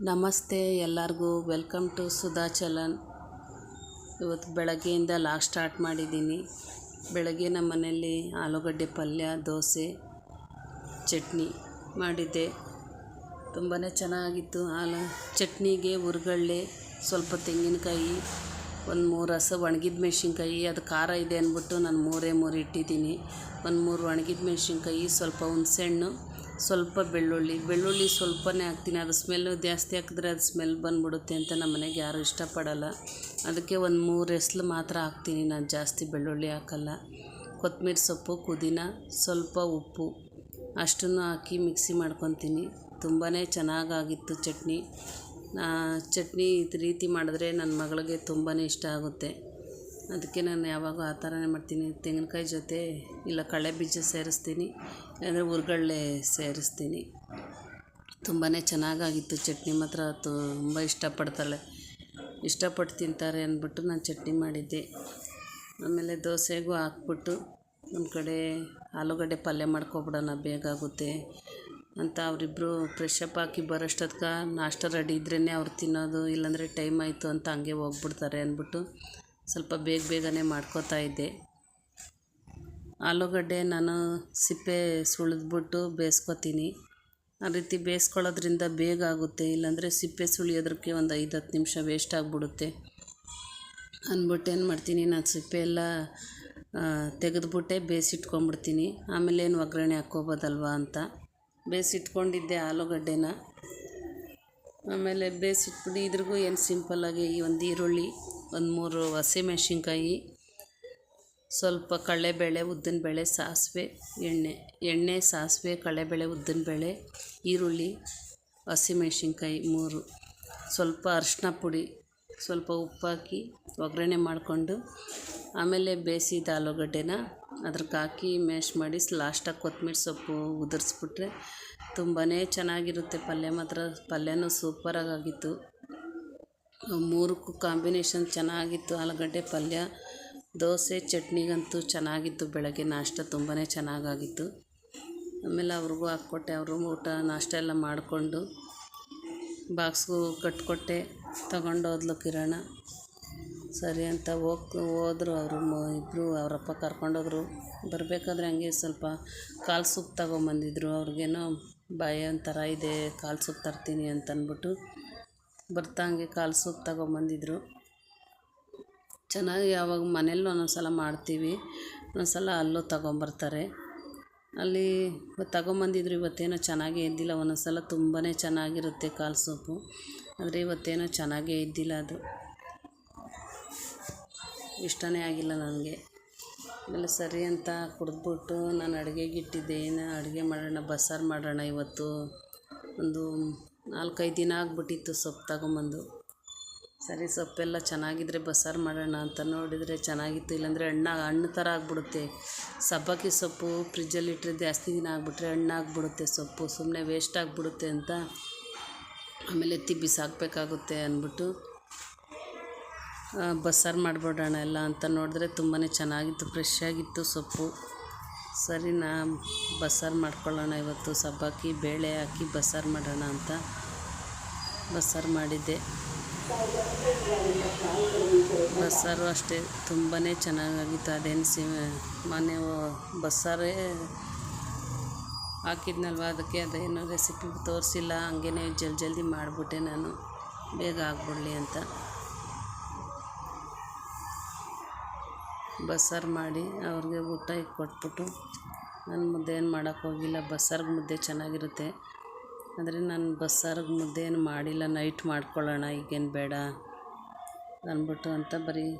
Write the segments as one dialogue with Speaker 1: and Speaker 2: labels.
Speaker 1: ನಮಸ್ತೆ ಎಲ್ಲರಿಗೂ. Welcome to Sudha Chalan. ಇವತ್ತು ಬೆಳಗ್ಗೆಯಿಂದ ಲಾಗ್ ಸ್ಟಾರ್ಟ್ ಮಾಡಿದ್ದೀನಿ. ಬೆಳಗ್ಗೆ ನಮ್ಮ ಮನೆಯಲ್ಲಿ ಆಲೂಗಡ್ಡೆ ಪಲ್ಯ, ದೋಸೆ, ಚಟ್ನಿ ಮಾಡಿದ್ದೆ. ತುಂಬಾ ಚೆನ್ನಾಗಿತ್ತು. ಆಲ, ಚಟ್ನಿಗೆ ಉರುಗಳ್ಳೆ ಸ್ವಲ್ಪ ತೆಂಗಿನಕಾಯಿ, ಒಂದು ಮೂರು ಹಸು ಒಣಗಿದ ಮೆಣಸಿನ್ಕಾಯಿ, ಅದು ಖಾರ ಇದೆ ಅಂದ್ಬಿಟ್ಟು ನಾನು ಮೂರೇ ಮೂರು ಇಟ್ಟಿದ್ದೀನಿ. ಒಂದು ಮೂರು ಒಣಗಿದ ಮೆಣಸಿನ್ಕಾಯಿ, ಸ್ವಲ್ಪ ಹುಣಸೆಹಣ್ಣು ಸ್ವಲ್ಪ ಬೆಳ್ಳುಳ್ಳಿ. ಬೆಳ್ಳುಳ್ಳಿ ಸ್ವಲ್ಪನೇ ಹಾಕ್ತೀನಿ. ಅದು ಸ್ಮೆಲ್ಲು ಜಾಸ್ತಿ ಹಾಕಿದ್ರೆ ಅದು ಸ್ಮೆಲ್ ಬಂದುಬಿಡುತ್ತೆ ಅಂತ ನಮ್ಮ ಮನೆಗೆ ಯಾರೂ ಇಷ್ಟಪಡಲ್ಲ. ಅದಕ್ಕೆ ಒಂದು ಮೂರು ಎಸ್ಲು ಮಾತ್ರ ಹಾಕ್ತೀನಿ. ನಾನು ಜಾಸ್ತಿ ಬೆಳ್ಳುಳ್ಳಿ ಹಾಕಲ್ಲ. ಕೊತ್ತಂಬರಿ ಸೊಪ್ಪು, ಪುದೀನ, ಸ್ವಲ್ಪ ಉಪ್ಪು ಅಷ್ಟನ್ನು ಹಾಕಿ ಮಿಕ್ಸಿ ಮಾಡ್ಕೊತೀನಿ. ತುಂಬಾ ಚೆನ್ನಾಗಾಗಿತ್ತು ಚಟ್ನಿ. ಚಟ್ನಿ ಈ ರೀತಿ ಮಾಡಿದ್ರೆ ನನ್ನ ಮಗಳಿಗೆ ತುಂಬಾ ಇಷ್ಟ ಆಗುತ್ತೆ. ಅದಕ್ಕೆ ನಾನು ಯಾವಾಗೂ ಆ ಥರನೇ ಮಾಡ್ತೀನಿ. ತೆಂಗಿನಕಾಯಿ ಜೊತೆ ಇಲ್ಲ ಕಳೆ ಬೀಜ ಸೇರಿಸ್ತೀನಿ. ಇಲ್ಲಾಂದರೆ ಹುರ್ಗಡ್ಲೆ ಸೇರಿಸ್ತೀನಿ. ತುಂಬಾ ಚೆನ್ನಾಗಾಗಿತ್ತು ಚಟ್ನಿ ಮಾತ್ರ. ತುಂಬ ಇಷ್ಟಪಡ್ತಾಳೆ. ಇಷ್ಟಪಟ್ಟು ತಿಂತಾರೆ ಅಂದ್ಬಿಟ್ಟು ನಾನು ಚಟ್ನಿ ಮಾಡಿದ್ದೆ. ಆಮೇಲೆ ದೋಸೆಗೂ ಹಾಕ್ಬಿಟ್ಟು ಒಂದು ಕಡೆ ಆಲೂಗಡ್ಡೆ ಪಲ್ಯ ಮಾಡ್ಕೊಬಿಡೋಣ, ಬೇಗ ಆಗುತ್ತೆ ಅಂತ ಅವರಿಬ್ಬರು ಫ್ರೆಶಪ್ ಹಾಕಿ ಬರೋಷ್ಟೊತ್ಗೆ ನಾಷ್ಟ ರೆಡಿ ಇದ್ರೇ ಅವ್ರು ತಿನ್ನೋದು, ಇಲ್ಲಾಂದರೆ ಟೈಮ್ ಆಯಿತು ಅಂತ ಹಂಗೆ ಹೋಗ್ಬಿಡ್ತಾರೆ ಅಂದ್ಬಿಟ್ಟು ಸ್ವಲ್ಪ ಬೇಗ ಬೇಗನೆ ಮಾಡ್ಕೋತಾ ಇದ್ದೆ. ಆಲೂಗಡ್ಡೆ ನಾನು ಸಿಪ್ಪೆ ಸುಳಿದ್ಬಿಟ್ಟು ಬೇಯಿಸ್ಕೊತೀನಿ. ಆ ರೀತಿ ಬೇಯಿಸ್ಕೊಳ್ಳೋದ್ರಿಂದ ಬೇಗ ಆಗುತ್ತೆ, ಇಲ್ಲಾಂದರೆ ಸಿಪ್ಪೆ ಸುಳಿಯೋದಕ್ಕೆ ಒಂದು ಐದು ಹತ್ತು ನಿಮಿಷ ವೇಸ್ಟ್ ಆಗಿಬಿಡುತ್ತೆ. ಅಂದ್ಬಿಟ್ಟು ಏನು ಮಾಡ್ತೀನಿ, ನಾನು ಸಿಪ್ಪೆ ಎಲ್ಲ ತೆಗೆದ್ಬಿಟ್ಟೆ, ಬೇಯಿಸಿಟ್ಕೊಂಡ್ಬಿಡ್ತೀನಿ. ಆಮೇಲೆ ಏನು ಒಗ್ಗರಣೆ ಹಾಕ್ಕೋಬೋದಲ್ವ ಅಂತ. ಬೇಯಿಸಿಟ್ಕೊಂಡಿದ್ದೆ ಆಲೂಗಡ್ಡೆನ. ಆಮೇಲೆ ಬೇಯಿಸಿಟ್ಬಿಟ್ಟು ಇದ್ರಿಗೂ ಏನು ಸಿಂಪಲ್ಲಾಗಿ ಈ ಒಂದು ಈರುಳ್ಳಿ. ಒಂದು ಮೂರು ಹಸಿಮೆಣ್ಸಿನ್ಕಾಯಿ ಸ್ವಲ್ಪ ಕಳೆಬೇಳೆ ಉದ್ದಿನ ಬೇಳೆ ಸಾಸಿವೆ, ಎಣ್ಣೆ ಎಣ್ಣೆ, ಸಾಸಿವೆ, ಕಡಲೆಬೇಳೆ, ಉದ್ದಿನಬೇಳೆ, ಈರುಳ್ಳಿ ಹಸಿಮೆಣ್ಸಿನ್ಕಾಯಿ ಮೂರು. ಸ್ವಲ್ಪ ಅರಿಶಿನ ಪುಡಿ, ಸ್ವಲ್ಪ ಉಪ್ಪಾಕಿ ಒಗ್ಗರಣೆ ಮಾಡಿಕೊಂಡು ಆಮೇಲೆ ಬೇಯಿಸಿದ ಆಲೂಗಡ್ಡೆನ ಅದ್ರಕ್ಕೆ ಹಾಕಿ ಮ್ಯಾಶ್ ಮಾಡಿ ಲಾಸ್ಟಾಗಿ ಕೊತ್ತಂಬರಿ ಸೊಪ್ಪು ಉದುರಿಸ್ಬಿಟ್ರೆ ತುಂಬಾ ಚೆನ್ನಾಗಿರುತ್ತೆ. ಪಲ್ಯ ಮಾತ್ರ, ಪಲ್ಯನೂ ಸೂಪರಾಗಿ ಆಗಿತ್ತು. ಮೂರಕ್ಕೂ ಕಾಂಬಿನೇಷನ್ ಚೆನ್ನಾಗಿತ್ತು, ಆಲೂಗಡ್ಡೆ ಪಲ್ಯ, ದೋಸೆ, ಚಟ್ನಿಗಂತೂ ಚೆನ್ನಾಗಿತ್ತು, ಬೆಳಗ್ಗೆ ನಾಷ್ಟ ತುಂಬಾ ಚೆನ್ನಾಗಾಗಿತ್ತು. ಆಮೇಲೆ ಅವ್ರಿಗೂ ಹಾಕ್ಕೊಟ್ಟೆ, ಅವರು ಊಟ ನಾಷ್ಟ ಎಲ್ಲ ಮಾಡಿಕೊಂಡು, ಬಾಕ್ಸ್ಗೂ ಕಟ್ಕೊಟ್ಟೆ, ತಗೊಂಡೋದ್ಲು ಕಿರಣ. ಸರಿ ಅಂತ ಹೋಗಿ, ಹೋದ್ರು ಅವರು ಇಬ್ಬರು ಅವರಪ್ಪ ಕರ್ಕೊಂಡೋದ್ರು. ಬರಬೇಕಾದ್ರೆ ಹಂಗೆ ಸ್ವಲ್ಪ ಕಾಲು ಸೂಪ್ ತಗೊಂಬಂದಿದ್ರು. ಅವ್ರಿಗೇನೋ ಬಾಯಿ ಒಂಥರ ಇದೆ, ಕಾಲು ಸೂಪ್ ತರ್ತೀನಿ ಅಂತಂದ್ಬಿಟ್ಟು ಬರ್ತಾ ಹಂಗೆ ಕಾಲು ಸೂಪ್ ತಗೊಂಬಂದಿದ್ರು. ಚೆನ್ನಾಗಿ ಯಾವಾಗ ಮನೆಯಲ್ಲೂ ಒಂದೊಂದು ಸಲ ಮಾಡ್ತೀವಿ. ಒಂದೊಂದು ಸಲ ಅಲ್ಲೂ ತಗೊಂಬರ್ತಾರೆ. ಅಲ್ಲಿ ತಗೊಂಬಂದಿದ್ರು ಇವತ್ತೇನೋ ಚೆನ್ನಾಗೇ ಇದ್ದಿಲ್ಲ. ಒಂದೊಂದು ಸಲ ತುಂಬಾ ಚೆನ್ನಾಗಿರುತ್ತೆ ಕಾಲು ಸೂಪು. ಆದರೆ ಇವತ್ತೇನೋ ಚೆನ್ನಾಗೇ ಇದ್ದಿಲ್ಲ ಅದು. ಇಷ್ಟನೇ ಆಗಿಲ್ಲ ನನಗೆ. ಆಮೇಲೆ ಸರಿ ಅಂತ ಕುಡಿದ್ಬಿಟ್ಟು ನಾನು ಅಡುಗೆಗೆ ಇಟ್ಟಿದ್ದೆ ಏನು ಅಡುಗೆ ಮಾಡೋಣ, ಬಸ್ಸಾರು ಮಾಡೋಣ ಇವತ್ತು. ಒಂದು ನಾಲ್ಕೈದು ದಿನ ಆಗಿಬಿಟ್ಟಿತ್ತು ಸೊಪ್ಪು ತಗೊಂಬಂದು. ಸರಿ, ಸೊಪ್ಪೆಲ್ಲ ಚೆನ್ನಾಗಿದ್ದರೆ ಬಸ್ಸಾರು ಮಾಡೋಣ ಅಂತ ನೋಡಿದರೆ ಚೆನ್ನಾಗಿತ್ತು. ಇಲ್ಲಾಂದರೆ ಹಣ್ಣ ಹಣ್ಣು ಥರ ಆಗಿಬಿಡುತ್ತೆ. ಸಬ್ಬಕ್ಕಿ ಸೊಪ್ಪು ಫ್ರಿಜ್ಜಲ್ಲಿ ಇಟ್ಟರೆ ಜಾಸ್ತಿ ದಿನ ಆಗಿಬಿಟ್ರೆ ಹಣ್ಣಾಗ್ಬಿಡುತ್ತೆ ಸೊಪ್ಪು. ಸುಮ್ಮನೆ ವೇಸ್ಟ್ ಆಗಿಬಿಡುತ್ತೆ ಅಂತ ಆಮೇಲೆ ಎತ್ತಿ ಬಿಸಾಕಬೇಕಾಗುತ್ತೆ ಅಂದ್ಬಿಟ್ಟು ಬಸ್ಸಾರು ಮಾಡಿಬಿಡೋಣ ಎಲ್ಲ ಅಂತ ನೋಡಿದ್ರೆ ತುಂಬಾ ಚೆನ್ನಾಗಿತ್ತು ಫ್ರೆಶ್ ಆಗಿತ್ತು ಸೊಪ್ಪು. ಸರಿ, ನಾ ಬಸ್ಸಾರು ಮಾಡ್ಕೊಳ್ಳೋಣ ಇವತ್ತು. ಸಬ್ಬಕ್ಕಿ, ಬೇಳೆ ಹಾಕಿ ಬಸ್ಸಾರು ಮಾಡೋಣ ಅಂತ ಬಸ್ಸಾರು ಮಾಡಿದ್ದೆ. ಬಸ್ಸಾರು ಅಷ್ಟೇ ತುಂಬಾ ಚೆನ್ನಾಗಾಗಿತ್ತು. ಅದೇನು ಸಿ, ಮನೆ ಬಸ್ಸಾರೇ ಹಾಕಿದ್ನಲ್ವ? ಅದಕ್ಕೆ ಅದೇನು ರೆಸಿಪಿ ತೋರಿಸಿಲ್ಲ. ಹಂಗೇ ಜಲ್ದಿ ಜಲ್ದಿ ಮಾಡಿಬಿಟ್ಟೆ ನಾನು. ಬೇಗ ಆಗ್ಬಿಡಲಿ ಅಂತ. ಬಸ್ಸಾರು ಮಾಡಿ ಅವ್ರಿಗೆ ಊಟ ಕೊಟ್ಬಿಟ್ಟು ನಾನು ಮುದ್ದೆ ಏನು ಮಾಡೋಕ್ಕೆ ಹೋಗಿಲ್ಲ. ಬಸ್ಸಾರ್ಗೆ ಮುದ್ದೆ ಚೆನ್ನಾಗಿರುತ್ತೆ. ಆದರೆ ನಾನು ಬಸ್ಸಾರ್ಗೆ ಮುದ್ದೆ ಏನು ಮಾಡಿಲ್ಲ. ನೈಟ್ ಮಾಡ್ಕೊಳ್ಳೋಣ, ಈಗೇನು ಬೇಡ ಅಂದ್ಬಿಟ್ಟು ಅಂತ ಬರೀ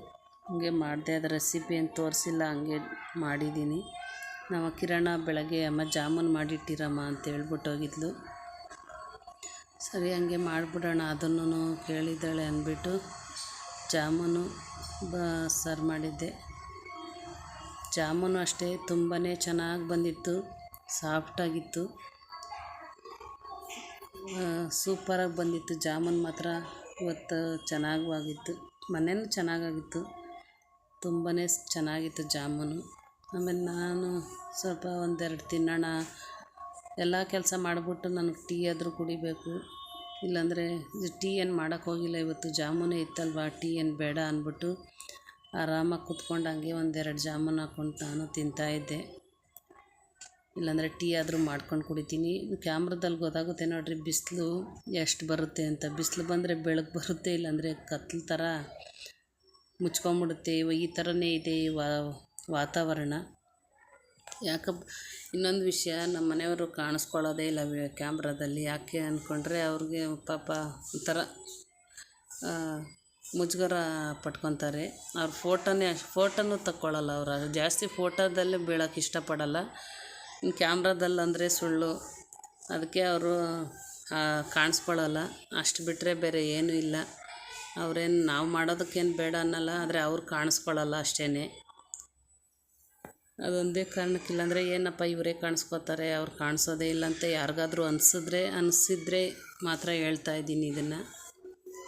Speaker 1: ಹಂಗೆ ಮಾಡಿದೆ. ಅದು ರೆಸಿಪಿ ಏನು ತೋರಿಸಿಲ್ಲ, ಹಂಗೆ ಮಾಡಿದ್ದೀನಿ. ನಮ್ಮ ಕಿರಣ ಬೆಳಗ್ಗೆ, ಅಮ್ಮ, ಜಾಮೂನ್ ಮಾಡಿಟ್ಟಿರಮ್ಮ ಅಂತ ಹೇಳ್ಬಿಟ್ಟು ಹೋಗಿದ್ಲು. ಸರಿ, ಹಂಗೆ ಮಾಡಿಬಿಡೋಣ ಅದನ್ನು ಕೇಳಿದ್ದಾಳೆ ಅಂದ್ಬಿಟ್ಟು ಜಾಮೂನು ಬಸ್ಸಾರು ಮಾಡಿದ್ದೆ. ಜಾಮೂನು ಅಷ್ಟೇ ತುಂಬಾ ಚೆನ್ನಾಗಿ ಬಂದಿತ್ತು ಸಾಫ್ಟಾಗಿತ್ತು ಸೂಪರಾಗಿ ಬಂದಿತ್ತು. ಜಾಮೂನ್ ಮಾತ್ರ ಇವತ್ತು ಚೆನ್ನಾಗೂ ಆಗಿತ್ತು ಮನೇನು ಚೆನ್ನಾಗಾಗಿತ್ತು. ತುಂಬಾ ಚೆನ್ನಾಗಿತ್ತು ಜಾಮೂನು. ಆಮೇಲೆ ನಾನು ಸ್ವಲ್ಪ ಒಂದೆರಡು ತಿನ್ನೋಣ, ಎಲ್ಲ ಕೆಲಸ ಮಾಡಿಬಿಟ್ಟು ನನಗೆ ಟೀ ಆದರೂ ಕುಡಿಬೇಕು. ಇಲ್ಲಾಂದರೆ ಟೀ ಏನು ಮಾಡೋಕ್ಕೋಗಿಲ್ಲ ಇವತ್ತು. ಜಾಮೂನೇ ಇತ್ತಲ್ವಾ, ಟೀ ಏನು ಬೇಡ ಅಂದ್ಬಿಟ್ಟು ಆರಾಮಾಗಿ ಕುತ್ಕೊಂಡು ಹಂಗೆ ಒಂದೆರಡು ಜಾಮೂನ್ ಹಾಕ್ಕೊಂಡು ನಾನು ತಿಂತಾಯಿದ್ದೆ ಇಲ್ಲಾಂದರೆ ಟೀ ಆದರೂ ಮಾಡ್ಕೊಂಡು ಕುಡಿತೀನಿ. ಕ್ಯಾಮ್ರದಲ್ಲಿ ಗೊತ್ತಾಗುತ್ತೆ ನೋಡಿರಿ ಬಿಸಿಲು ಎಷ್ಟು ಬರುತ್ತೆ ಅಂತ. ಬಿಸಿಲು ಬಂದರೆ ಬೆಳಕು ಬರುತ್ತೆ, ಇಲ್ಲಾಂದರೆ ಕತ್ಲು ಥರ ಮುಚ್ಕೊಂಬಿಡುತ್ತೆ. ಈ ಥರನೇ ಇದೆ ವಾತಾವರಣ. ಯಾಕಪ್ಪ ಇನ್ನೊಂದು ವಿಷಯ ನಮ್ಮ ಮನೆಯವರು ಕಾಣಿಸ್ಕೊಳ್ಳೋದೇ ಇಲ್ಲ ಕ್ಯಾಮ್ರಾದಲ್ಲಿ. ಯಾಕೆ ಅಂದ್ಕೊಂಡ್ರೆ ಅವ್ರಿಗೆ ಪಾಪ ಒಂಥರ ಮುಜುಗರ ಪಟ್ಕೊತಾರೆ. ಅವ್ರು ಫೋಟೋನೇ ಅಷ್ಟು ಫೋಟೋನೂ ತಕ್ಕೊಳ್ಳಲ್ಲ ಅವ್ರು. ಜಾಸ್ತಿ ಫೋಟೋದಲ್ಲೇ ಬೀಳೋಕೆ ಇಷ್ಟಪಡಲ್ಲ. ಇನ್ನು ಕ್ಯಾಮ್ರಾದಲ್ಲಂದರೆ ಸುಳ್ಳು. ಅದಕ್ಕೆ ಅವರು ಕಾಣಿಸ್ಕೊಳ್ಳಲ್ಲ ಅಷ್ಟು ಬಿಟ್ಟರೆ ಬೇರೆ ಏನೂ ಇಲ್ಲ. ಅವ್ರೇನು, ನಾವು ಮಾಡೋದಕ್ಕೇನು ಬೇಡ ಅನ್ನಲ್ಲ, ಆದರೆ ಅವ್ರು ಕಾಣಿಸ್ಕೊಳ್ಳಲ್ಲ ಅಷ್ಟೇ ಅದೊಂದೇ ಕಾರಣಕ್ಕಿಲ್ಲ ಇಲ್ಲಾಂದರೆ ಏನಪ್ಪ ಇವರೇ ಕಾಣಿಸ್ಕೋತಾರೆ, ಅವ್ರು ಕಾಣಿಸೋದೇ ಇಲ್ಲ ಅಂತ ಯಾರಿಗಾದ್ರೂ ಅನಿಸಿದ್ರೆ ಅನಿಸಿದ್ರೆ ಮಾತ್ರ ಹೇಳ್ತಾ ಇದ್ದೀನಿ ಇದನ್ನು.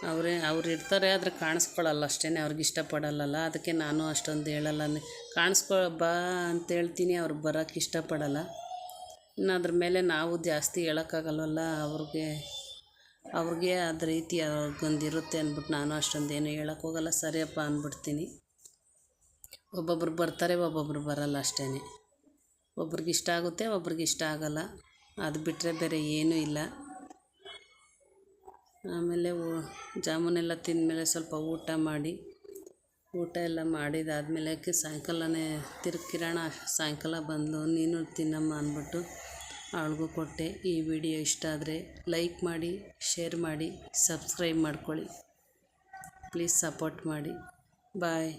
Speaker 1: ಅವರೇ, ಅವ್ರು ಇರ್ತಾರೆ, ಆದರೆ ಕಾಣಿಸ್ಕೊಳ್ಳಲ್ಲ ಅಷ್ಟೇ ಅವ್ರಿಗೆ ಇಷ್ಟಪಡಲ್ಲಲ್ಲ. ಅದಕ್ಕೆ ನಾನು ಅಷ್ಟೊಂದು ಹೇಳಲ್ಲ. ಕಾಣಿಸ್ಕೊ, ಬಾ ಅಂತ ಹೇಳ್ತೀನಿ ಅವ್ರು ಬರೋಕ್ಕೆ ಇಷ್ಟಪಡಲ್ಲ. ಇನ್ನು ಅದ್ರ ಮೇಲೆ ನಾವು ಜಾಸ್ತಿ ಹೇಳೋಕ್ಕಾಗಲ್ವಲ್ಲ, ಅವ್ರಿಗೆ ಅವ್ರಿಗೆ ಅದು ರೀತಿ ಅವ್ರಿಗೊಂದು ಇರುತ್ತೆ ಅಂದ್ಬಿಟ್ಟು ನಾನು ಅಷ್ಟೊಂದು ಏನು ಹೇಳೋಕ್ಕೆ ಹೋಗಲ್ಲ. ಸರಿಯಪ್ಪ ಅಂದ್ಬಿಡ್ತೀನಿ. ಒಬ್ಬೊಬ್ರು ಬರ್ತಾರೆ, ಒಬ್ಬೊಬ್ರು ಬರಲ್ಲ ಅಷ್ಟೇ ಒಬ್ರಿಗೆ ಇಷ್ಟ ಆಗುತ್ತೆ, ಒಬ್ರಿಗೆ ಇಷ್ಟ ಆಗಲ್ಲ. ಅದು ಬಿಟ್ಟರೆ ಬೇರೆ ಏನೂ ಇಲ್ಲ. ಆಮೇಲೆ ಜಾಮೂನೆಲ್ಲ ತಿಂದಮೇಲೆ ಸ್ವಲ್ಪ ಊಟ ಮಾಡಿ, ಊಟ ಎಲ್ಲ ಮಾಡಿದಾದ್ಮೇಲೆ ಸಾಯಂಕಾಲನೇ ತಿರು, ಕಿರಣ ಸಾಯಂಕಾಲ ಬಂದಳು ನೀನು ತಿನ್ನಮ್ಮ ಅಂದ್ಬಿಟ್ಟು ಅವಳಿಗೂ ಕೊಟ್ಟೆ. ಈ ವಿಡಿಯೋ ಇಷ್ಟ ಆದರೆ ಲೈಕ್ ಮಾಡಿ, ಶೇರ್ ಮಾಡಿ, ಸಬ್ಸ್ಕ್ರೈಬ್ ಮಾಡ್ಕೊಳ್ಳಿ. ಪ್ಲೀಸ್ ಸಪೋರ್ಟ್ ಮಾಡಿ. ಬಾಯ್.